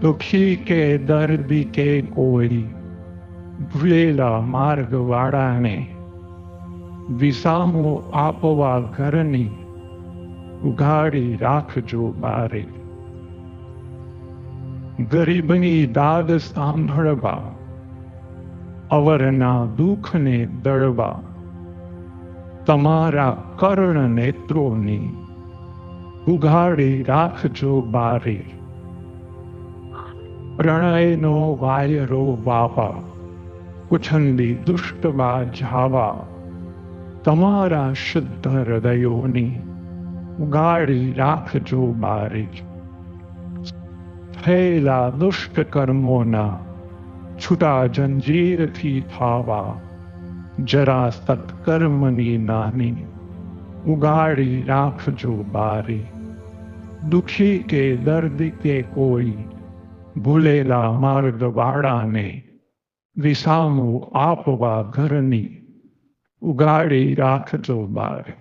દુખી કે દર્દી કે કોઈ, ભૂલેલા માર્ગવાળાને વિસામો આપવા ઘરની ઉઘાડી રાખજો બારે. ગરીબની દાદ સાંભળવા, અવરના દુઃખને દળવા, તમારા કર્ણ નેત્રોની ઉઘાડી રાખજો બારે. પ્રણયનો વાયરો વાવા ઉછંદી દુષ્ટવા જાવા તમારા શુદ્ધ હૃદયોની ઉગાડી રાખજો બારી થયેલા દુષ્ટ કર્મોના છૂટા જંજીરથી થાવા જરા સત્કર્મની નાની ઉગાડી રાખજો બારી દુખી કે દર્દ કે કોઈ ભૂલેલા માર્ગવાળાને વિસામું આપવા ઘરની ઉગાડી રાખજો બારી